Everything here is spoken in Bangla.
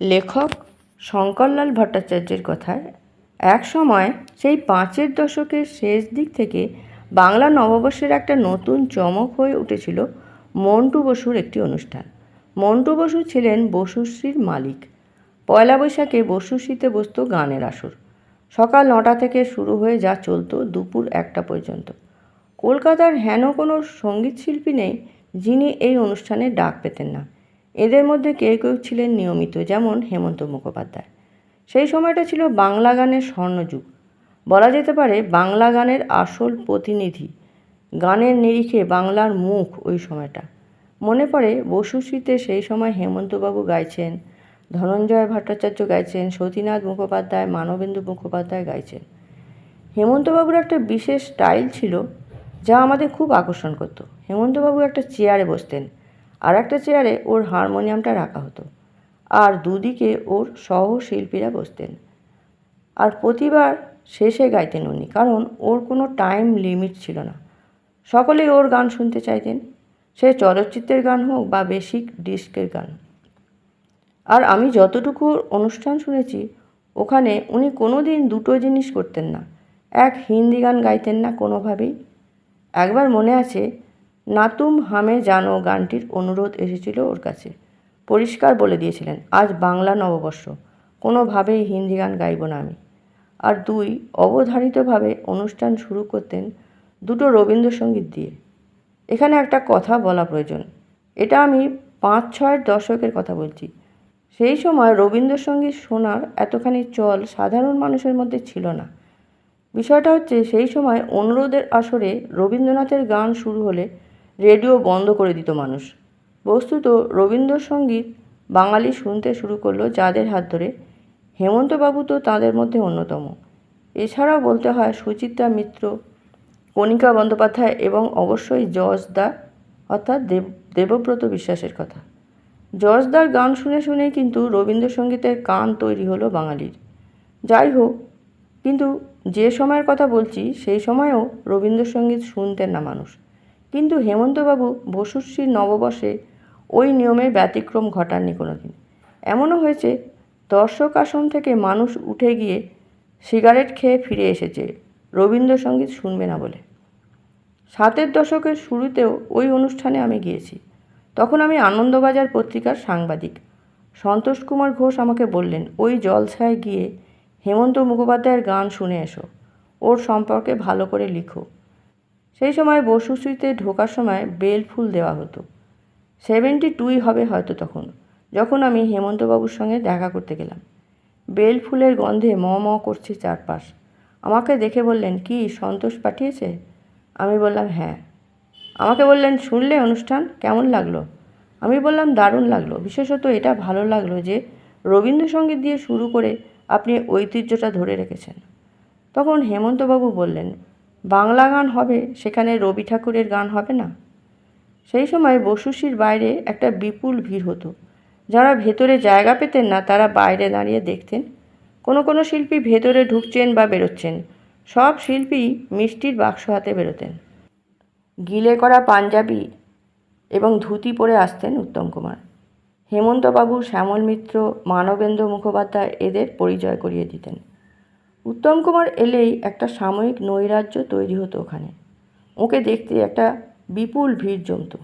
লেখক শঙ্করলাল ভট্টাচার্যের কথায় এক সময় সেই পাঁচের দশকের শেষ দিক থেকে বাংলা নববর্ষের একটা নতুন চমক হয়ে উঠেছিল মন্টু বসুর একটি অনুষ্ঠান। মন্টু বসু ছিলেন বসুশ্রীর মালিক। পয়লা বৈশাখে বসুশ্রীতে বসত গানের আসর। সকাল নটা থেকে শুরু হয়ে যা চলত দুপুর একটা পর্যন্ত। কলকাতার হেন কোনো সংগীত শিল্পী নেই যিনি এই অনুষ্ঠানে ডাক পেতেন না। এদের মধ্যে কেউ কেউ ছিলেন নিয়মিত, যেমন হেমন্ত মুখোপাধ্যায়। সেই সময়টা ছিল বাংলা গানের স্বর্ণযুগ। বলা যেতে পারে বাংলা গানের আসল প্রতিনিধি, গানের নিরিখে বাংলার মুখ ওই সময়টা। মনে পড়ে বসুশ্রীতে সেই সময় হেমন্তবাবু গাইছেন, ধনঞ্জয় ভট্টাচার্য গাইছেন, সতীনাথ মুখোপাধ্যায়, মানবেন্দু মুখোপাধ্যায় গাইছেন। হেমন্তবাবুর একটা বিশেষ স্টাইল ছিল যা আমাদের খুব আকর্ষণ করতো। হেমন্তবাবু একটা চেয়ারে বসতেন আর একটা চেয়ারে ওর হারমোনিয়ামটা রাখা হতো। আর দুদিকে ওর সহশিল্পীরা বসতেন। আর প্রতিবার শেষে গাইতেন উনি, কারণ ওর কোনো টাইম লিমিট ছিল না। সকলেই ওর গান শুনতে চাইতেন। সে চলচ্চিত্রের গান হোক বা বেসিক ডিস্কের গান। আর আমি যতটুকু অনুষ্ঠান শুনেছি, ওখানে উনি কোনো দিন দুটো জিনিস করতেন না। এক হিন্দি গান গাইতেন না কোনোভাবেই। একবার মনে আছে নাতুম হামে জানো গানটির অনুরোধ এসেছিল ওর কাছে। পরিষ্কার বলে দিয়েছিলেন, আজ বাংলা নববর্ষ, কোনোভাবেই হিন্দি গান গাইব না আমি। আর দুই, অবধারিতভাবে অনুষ্ঠান শুরু করতেন দুটো রবীন্দ্রসঙ্গীত দিয়ে। এখানে একটা কথা বলা প্রয়োজন, এটা আমি পাঁচ ছয়ের দশকের কথা বলছি। সেই সময় রবীন্দ্রসঙ্গীত শোনার এতখানি চল সাধারণ মানুষের মধ্যে ছিল না। বিষয়টা হচ্ছে, সেই সময় অনুরোধের আসরে রবীন্দ্রনাথের গান শুরু হলে রেডিও বন্ধ করে দিত মানুষ। বস্তুত রবীন্দ্রসঙ্গীত বাঙালি শুনতে শুরু করল যাদের হাত ধরে। হেমন্তবাবু তো তাদের মধ্যে অন্যতম। এছাড়াও বলতে হয় সুচিত্রা মিত্র, কণিকা বন্দ্যোপাধ্যায় এবং অবশ্যই জজ দা, অর্থাৎ দেব, দেবব্রত বিশ্বাসের কথা। জজদার গান শুনে শুনেই কিন্তু রবীন্দ্রসঙ্গীতের কান তৈরি হলো বাঙালির। যাই হোক, কিন্তু যে সময়ের কথা বলছি সেই সময়েও রবীন্দ্রসঙ্গীত শুনতেন না মানুষ। কিন্তু হেমন্তবাবু বসুশ্রীর নববর্ষে ওই নিয়মের ব্যতিক্রম ঘটাননি কোনো দিন এমনও হয়েছে, দর্শক আসন থেকে মানুষ উঠে গিয়ে সিগারেট খেয়ে ফিরে এসেছে, রবীন্দ্রসঙ্গীত শুনবে না বলে। সাতের দশকের শুরুতেও ওই অনুষ্ঠানে আমি গিয়েছি। তখন আমি আনন্দবাজার পত্রিকার সাংবাদিক। সন্তোষ কুমার ঘোষ আমাকে বললেন, ওই জলছায় গিয়ে হেমন্ত মুখোপাধ্যায়ের গান শুনে এসো। ওর সম্পর্কে ভালো করে লিখো। সেই সময় বসুশ্রীতে ঢোকার সময় বেল ফুল দেওয়া হতো। সেভেন্টি টুই হবে হয়তো তখন, যখন আমি হেমন্তবাবুর সঙ্গে দেখা করতে গেলাম। বেল ফুলের গন্ধে ম ম করছে চারপাশ। আমাকে দেখে বললেন, কি, সন্তোষ পাঠিয়েছে? আমি বললাম হ্যাঁ। আমাকে বললেন, শুনলে অনুষ্ঠান? কেমন লাগল? আমি বললাম, দারুণ লাগল। বিশেষত এটা ভালো লাগল যে রবীন্দ্রসঙ্গীত দিয়ে শুরু করে আপনি ঐতিহ্যটা ধরে রেখেছেন। তখন হেমন্তবাবু বললেন বাংলা গান হবে, সেখানে রবি ঠাকুরের গান হবে না? সেই সময় বসুশির বাইরে একটা বিপুল ভিড় হতো। যারা ভেতরে জায়গা পেতেন না, তারা বাইরে দাঁড়িয়ে দেখতেন। কোনো কোনো শিল্পী ভেতরে ঢুকছেন বা বেরোচ্ছেন। সব শিল্পী মিষ্টির বাক্স হাতে বেরোতেন। গিলে করা পাঞ্জাবি এবং ধুতি পরে আসতেন উত্তম কুমার। হেমন্তবাবু, শ্যামল মিত্র, মানবেন্দ্র মুখোপাধ্যায় এদের পরিচয় করিয়ে দিতেন। উত্তম কুমার এলেই একটা সাময়িক নৈরাজ্য তৈরি হতো ওখানে। ওকে দেখতে একটা বিপুল ভিড় জমতো।